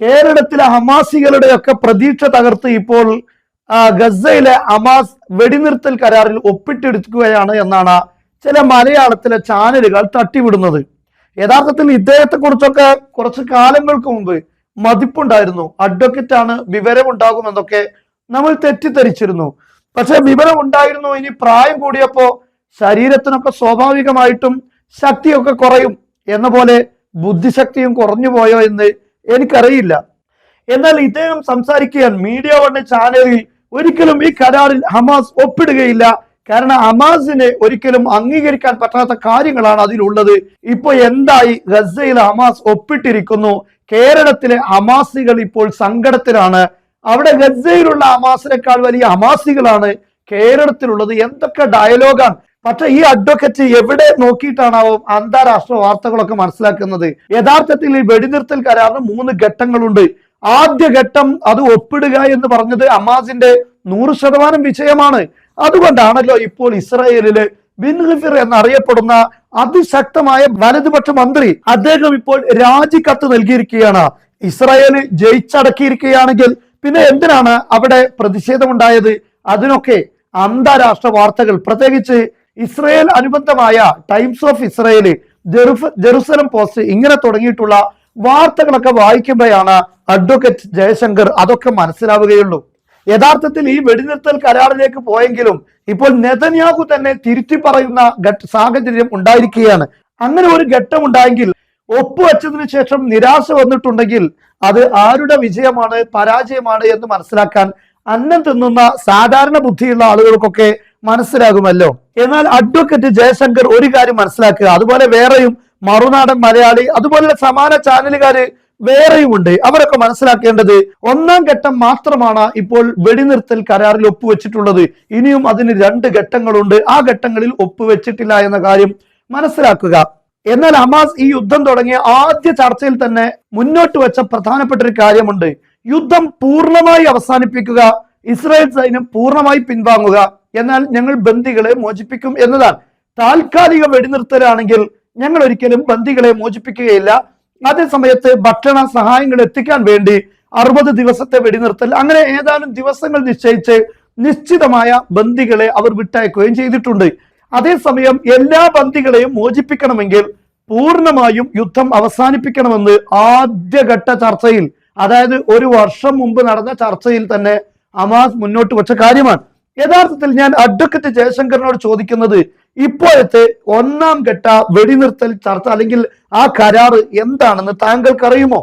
കേരളത്തിലെ ഹമാസികളുടെ ഒക്കെ പ്രതീക്ഷ തകർത്ത് ഇപ്പോൾ ഗസയിലെ ഹമാസ് വെടിനിർത്തൽ കരാറിൽ ഒപ്പിട്ടെടുക്കുകയാണ് എന്നാണ് ചില മലയാളത്തിലെ ചാനലുകൾ തട്ടിവിടുന്നത്. യഥാർത്ഥത്തിൽ ഇദ്ദേഹത്തെ കുറിച്ചൊക്കെ കുറച്ച് കാലങ്ങൾക്ക് മുമ്പ് മതിപ്പുണ്ടായിരുന്നു. അഡ്വക്കറ്റ് ആണ് വിവരമുണ്ടാകുമെന്നൊക്കെ നമ്മൾ തെറ്റിദ്ധരിച്ചിരുന്നു. പക്ഷെ വിവരം ഉണ്ടായിരുന്നു ഇനി പ്രായം കൂടിയപ്പോ ശരീരത്തിനൊക്കെ സ്വാഭാവികമായിട്ടും ശക്തിയൊക്കെ കുറയും എന്ന പോലെ ബുദ്ധിശക്തിയും കുറഞ്ഞു പോയോ എന്ന് എനിക്കറിയില്ല. എന്നാൽ ഇദ്ദേഹം സംസാരിക്കാൻ മീഡിയ വൺ ചാനലിൽ ഒരിക്കലും ഈ കരാറിൽ ഹമാസ് ഒപ്പിടുകയില്ല. കാരണം ഹമാസിനെ ഒരിക്കലും അംഗീകരിക്കാൻ പറ്റാത്ത കാര്യങ്ങളാണ് അതിലുള്ളത്. ഇപ്പൊ എന്തായി? ഗസയിൽ ഹമാസ് ഒപ്പിട്ടിരിക്കുന്നു. കേരളത്തിലെ ഹമാസികൾ ഇപ്പോൾ സങ്കടത്തിലാണ്. അവിടെ ഗസയിലുള്ള ഹമാസിനേക്കാൾ വലിയ ഹമാസികളാണ് കേരളത്തിലുള്ളത്. എന്തൊക്കെ ഡയലോഗാണ് പക്ഷെ ഈ അഡ്വക്കറ്റ് എവിടെ നോക്കിയിട്ടാണാവും അന്താരാഷ്ട്ര വാർത്തകളൊക്കെ മനസ്സിലാക്കുന്നത്? യഥാർത്ഥത്തിൽ ഈ വെടിനിർത്തൽ കരാറിന് മൂന്ന് ഘട്ടങ്ങളുണ്ട്. ആദ്യ ഘട്ടം അത് ഒപ്പിടുക എന്ന് പറഞ്ഞത് അമാസിന്റെ നൂറ് ശതമാനം വിജയമാണ്. അതുകൊണ്ടാണല്ലോ ഇപ്പോൾ ഇസ്രായേലിൽ ബിൻഹിഫിർ എന്നറിയപ്പെടുന്ന അതിശക്തമായ വലതുപക്ഷ മന്ത്രി അദ്ദേഹം ഇപ്പോൾ രാജി രാജിക്കത്ത് നൽകിയിരിക്കുകയാണ്. ഇസ്രായേൽ ജയിച്ചടക്കിയിരിക്കുകയാണെങ്കിൽ പിന്നെ എന്തിനാണ് അവിടെ പ്രതിഷേധമുണ്ടായത്? അതിനൊക്കെ അന്താരാഷ്ട്ര വാർത്തകൾ പ്രത്യേകിച്ച് ഇസ്രയേൽ അനുബന്ധമായ Times of Israel Jerusalem Post ഇങ്ങനെ തുടങ്ങിയിട്ടുള്ള വാർത്തകളൊക്കെ വായിക്കുമ്പോഴാണ് അഡ്വക്കേറ്റ് ജയശങ്കർ അതൊക്കെ മനസ്സിലാവുകയുള്ളൂ. യഥാർത്ഥത്തിൽ ഈ വെടിനിർത്തൽ കരാറിലേക്ക് പോയെങ്കിലും ഇപ്പോൾ നെതന്യാഹു തന്നെ തിരുത്തി പറയുന്ന സാഹചര്യം ഉണ്ടായിരിക്കുകയാണ്. അങ്ങനെ ഒരു ഘട്ടം ഉണ്ടായെങ്കിൽ ഒപ്പുവെച്ചതിന് ശേഷം നിരാശ വന്നിട്ടുണ്ടെങ്കിൽ അത് ആരുടെ വിജയമാണ് പരാജയമാണ് എന്ന് മനസ്സിലാക്കാൻ അന്നം തിന്നുന്ന സാധാരണ ബുദ്ധിയുള്ള ആളുകൾക്കൊക്കെ മനസ്സിലാകുമല്ലോ. എന്നാൽ അഡ്വക്കേറ്റ് ജയശങ്കർ ഒരു കാര്യം മനസ്സിലാക്കുക. അതുപോലെ വേറെയും മറുനാടൻ മലയാളി അതുപോലെ സമാന ചാനലുകാര് വേറെയുമുണ്ട്. അവരൊക്കെ മനസ്സിലാക്കേണ്ടത് ഒന്നാം ഘട്ടം മാത്രമാണ് ഇപ്പോൾ വെടിനിർത്തൽ കരാറിൽ ഒപ്പുവെച്ചിട്ടുള്ളത്. ഇനിയും അതിന് രണ്ട് ഘട്ടങ്ങളുണ്ട്. ആ ഘട്ടങ്ങളിൽ ഒപ്പുവെച്ചിട്ടില്ല എന്ന കാര്യം മനസ്സിലാക്കുക. എന്നാൽ ഹമാസ് ഈ യുദ്ധം തുടങ്ങിയ ആദ്യ ചർച്ചയിൽ തന്നെ മുന്നോട്ട് വെച്ച പ്രധാനപ്പെട്ട ഒരു കാര്യമുണ്ട്. യുദ്ധം പൂർണമായി അവസാനിപ്പിക്കുക ഇസ്രായേൽ സൈന്യം പൂർണമായി പിൻവാങ്ങുക എന്നാൽ ഞങ്ങൾ ബന്ദികളെ മോചിപ്പിക്കും എന്നതാണ്. താൽക്കാലിക വെടിനിർത്തലാണെങ്കിൽ ഞങ്ങൾ ഒരിക്കലും ബന്ദികളെ മോചിപ്പിക്കുകയില്ല. അതേ സമയത്ത് ഭക്ഷണ സഹായങ്ങൾ എത്തിക്കാൻ വേണ്ടി അറുപത് ദിവസത്തെ വെടിനിർത്തൽ അങ്ങനെ ഏതാനും ദിവസങ്ങൾ നിശ്ചയിച്ച് നിശ്ചിതമായ ബന്ദികളെ അവർ വിട്ടയക്കുകയും ചെയ്തിട്ടുണ്ട്. അതേസമയം എല്ലാ ബന്ദികളെയും മോചിപ്പിക്കണമെങ്കിൽ പൂർണമായും യുദ്ധം അവസാനിപ്പിക്കണമെന്ന് ആദ്യഘട്ട ചർച്ചയിൽ അതായത് ഒരു വർഷം മുമ്പ് നടന്ന ചർച്ചയിൽ തന്നെ അമാസ് മുന്നോട്ട് വെച്ച കാര്യമാണ്. യഥാർത്ഥത്തിൽ ഞാൻ അഡ്വക്കറ്റ് ജയശങ്കറിനോട് ചോദിക്കുന്നത് ഇപ്പോഴത്തെ ഒന്നാം ഘട്ട വെടിനിർത്തൽ ചർച്ച അല്ലെങ്കിൽ ആ കരാറ് എന്താണെന്ന് താങ്കൾക്ക് അറിയുമോ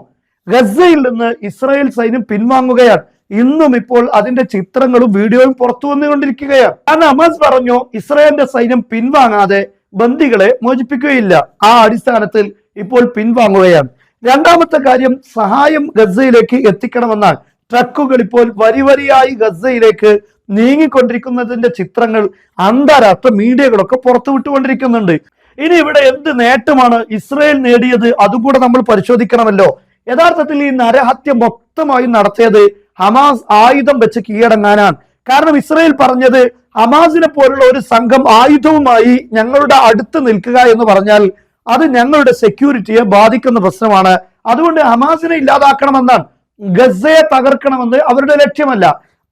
ഗസയിൽ നിന്ന് ഇസ്രായേൽ സൈന്യം പിൻവാങ്ങുകയാണ്. ഇന്നും ഇപ്പോൾ അതിന്റെ ചിത്രങ്ങളും വീഡിയോയും പുറത്തു വന്നുകൊണ്ടിരിക്കുകയാണ്. കാരണം ഹമാസ് പറഞ്ഞു ഇസ്രായേലിന്റെ സൈന്യം പിൻവാങ്ങാതെ ബന്ദികളെ മോചിപ്പിക്കുകയില്ല. ആ അടിസ്ഥാനത്തിൽ ഇപ്പോൾ പിൻവാങ്ങുകയാണ്. രണ്ടാമത്തെ കാര്യം സഹായം ഗസയിലേക്ക് എത്തിക്കണമെന്നാണ്. ട്രക്കുകൾ ഇപ്പോൾ വരി വരിയായി ഗസയിലേക്ക് നീങ്ങിക്കൊണ്ടിരിക്കുന്നതിന്റെ ചിത്രങ്ങൾ അന്താരാഷ്ട്ര മീഡിയകളൊക്കെ പുറത്തു പുറത്തുവിട്ടുകൊണ്ടിരിക്കുന്നുണ്ട് ഇനി ഇവിടെ എന്ത് നേട്ടമാണ് ഇസ്രയേൽ നേടിയത്? അതും കൂടെ നമ്മൾ പരിശോധിക്കണമല്ലോ. യഥാർത്ഥത്തിൽ ഈ നരഹത്യ മൊത്തമായി നടത്തിയത് ഹമാസ് ആയുധം വെച്ച് കീഴടങ്ങാനാണ്. കാരണം ഇസ്രയേൽ പറഞ്ഞത് ഹമാസിനെ പോലുള്ള ഒരു സംഘം ആയുധവുമായി ഞങ്ങളുടെ അടുത്ത് നിൽക്കുക എന്ന് പറഞ്ഞാൽ അത് ഞങ്ങളുടെ സെക്യൂരിറ്റിയെ ബാധിക്കുന്ന പ്രശ്നമാണ്. അതുകൊണ്ട് ഹമാസിനെ ഇല്ലാതാക്കണമെന്നാണ് ഗസയെ തകർക്കണമെന്ന് അവരുടെ ലക്ഷ്യമല്ല.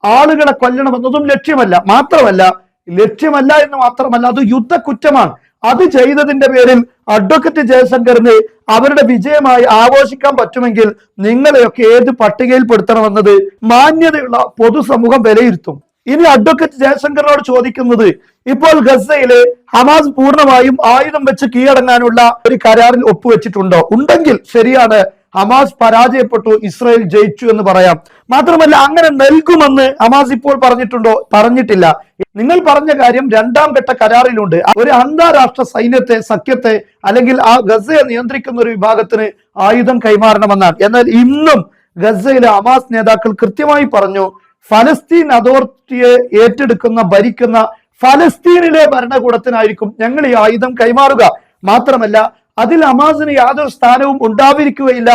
ആളുകളെ കൊല്ലണമെന്നതും ലക്ഷ്യമല്ല. മാത്രമല്ല ലക്ഷ്യമല്ല എന്ന് മാത്രമല്ല അത് യുദ്ധ കുറ്റമാണ് അത് ചെയ്തതിന്റെ പേരിൽ അഡ്വക്കേറ്റ് ജയശങ്കറിന് അവരുടെ വിജയമായി ആഘോഷിക്കാൻ പറ്റുമെങ്കിൽ നിങ്ങളെയൊക്കെ ഏത് പട്ടികയിൽപ്പെടുത്തണമെന്നത് മാന്യതയുള്ള പൊതുസമൂഹം വിലയിരുത്തും. ഇനി അഡ്വക്കേറ്റ് ജയശങ്കറിനോട് ചോദിക്കുന്നത് ഇപ്പോൾ ഗസയിൽ ഹമാസ് പൂർണമായും ആയുധം വെച്ച് കീഴടങ്ങാനുള്ള ഒരു കരാറിൽ ഒപ്പുവെച്ചിട്ടുണ്ടോ? ഉണ്ടെങ്കിൽ ശരിയാണ് ഹമാസ് പരാജയപ്പെട്ടു ഇസ്രായേൽ ജയിച്ചു എന്ന് പറയാം. മാത്രമല്ല അങ്ങനെ നൽകുമെന്ന് ഹമാസ് ഇപ്പോൾ പറഞ്ഞിട്ടുണ്ടോ? പറഞ്ഞിട്ടില്ല. നിങ്ങൾ പറഞ്ഞ കാര്യം രണ്ടാം ഘട്ട കരാറിലുണ്ട്. ഒരു അന്താരാഷ്ട്ര സൈന്യത്തെ സഖ്യത്തെ അല്ലെങ്കിൽ ആ ഗസയെ നിയന്ത്രിക്കുന്ന ഒരു വിഭാഗത്തിന് ആയുധം കൈമാറണമെന്നാണ്. എന്നാൽ ഇന്നും ഗസയിലെ ഹമാസ് നേതാക്കൾ കൃത്യമായി പറഞ്ഞു ഫലസ്തീൻ അതോറിറ്റിയെ ഏറ്റെടുക്കുന്ന ഭരിക്കുന്ന ഫലസ്തീനിലെ ഭരണകൂടത്തിനായിരിക്കും ഞങ്ങൾ ഈ ആയുധം കൈമാറുക. മാത്രമല്ല അതിൽ ഹമാസിന് യാതൊരു സ്ഥാനവും ഉണ്ടാവിരിക്കുകയില്ല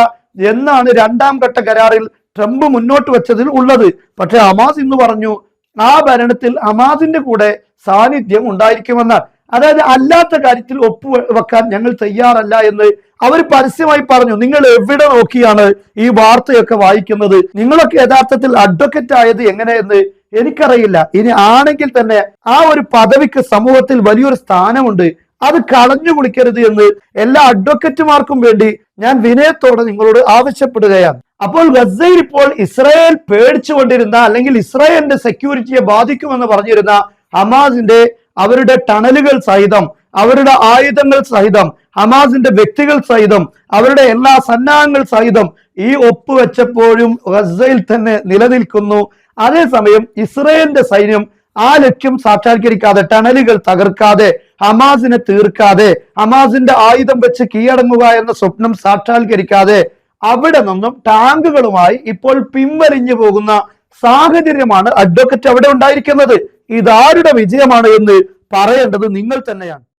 എന്നാണ് രണ്ടാം ഘട്ട കരാറിൽ ട്രംപ് മുന്നോട്ട് വെച്ചതിൽ ഉള്ളത്. പക്ഷെ അമാസ് ഇന്ന് പറഞ്ഞു ആ ഭരണത്തിൽ അമാസിന്റെ കൂടെ സാന്നിധ്യം ഉണ്ടായിരിക്കുമെന്നാൽ അതായത് അല്ലാത്ത കാര്യത്തിൽ ഒപ്പു വെക്കാൻ ഞങ്ങൾ തയ്യാറല്ല എന്ന് അവർ പരസ്യമായി പറഞ്ഞു. നിങ്ങൾ എവിടെ നോക്കിയാണ് ഈ വാർത്തയൊക്കെ വായിക്കുന്നത്? നിങ്ങളൊക്കെ യഥാർത്ഥത്തിൽ അഡ്വക്കറ്റ് ആയത് എങ്ങനെയെന്ന് എനിക്കറിയില്ല. ഇനി ആണെങ്കിൽ തന്നെ ആ ഒരു പദവിക്ക് സമൂഹത്തിൽ വലിയൊരു സ്ഥാനമുണ്ട്. അത് കളഞ്ഞു കുളിക്കരുത് എന്ന് എല്ലാ അഡ്വക്കറ്റുമാർക്കും വേണ്ടി ഞാൻ വിനയത്തോടെ നിങ്ങളോട് ആവശ്യപ്പെടുകയാണ്. അപ്പോൾ ഗസയിൽ ഇപ്പോൾ ഇസ്രായേൽ പേടിച്ചുകൊണ്ടിരുന്ന അല്ലെങ്കിൽ ഇസ്രായേലിന്റെ സെക്യൂരിറ്റിയെ ബാധിക്കുമെന്ന് പറഞ്ഞിരുന്ന ഹമാസിന്റെ അവരുടെ ടണലുകൾ സഹിതം അവരുടെ ആയുധങ്ങൾ സഹിതം ഹമാസിന്റെ വ്യക്തികൾ സഹിതം അവരുടെ എല്ലാ സന്നാഹങ്ങൾ സഹിതം ഈ ഒപ്പ് വെച്ചപ്പോഴും ഗസയിൽ തന്നെ നിലനിൽക്കുന്നു. അതേസമയം ഇസ്രയേലിന്റെ സൈന്യം ആ ലക്ഷ്യം സാക്ഷാത്കരിക്കാതെ ടണലുകൾ തകർക്കാതെ ഹമാസിനെ തീർക്കാതെ ഹമാസിന്റെ ആയുധം വെച്ച് കീഴടങ്ങുക എന്ന സ്വപ്നം സാക്ഷാത്കരിക്കാതെ അവിടെ നിന്നും ടാങ്കുകളുമായി ഇപ്പോൾ പിൻവലിഞ്ഞു പോകുന്ന സാഹചര്യമാണ് അഡ്വക്കറ്റ് അവിടെ ഉണ്ടായിരിക്കുന്നത്. ഇതാരുടെ വിജയമാണ് എന്ന് പറയേണ്ടത് നിങ്ങൾ തന്നെയാണ്.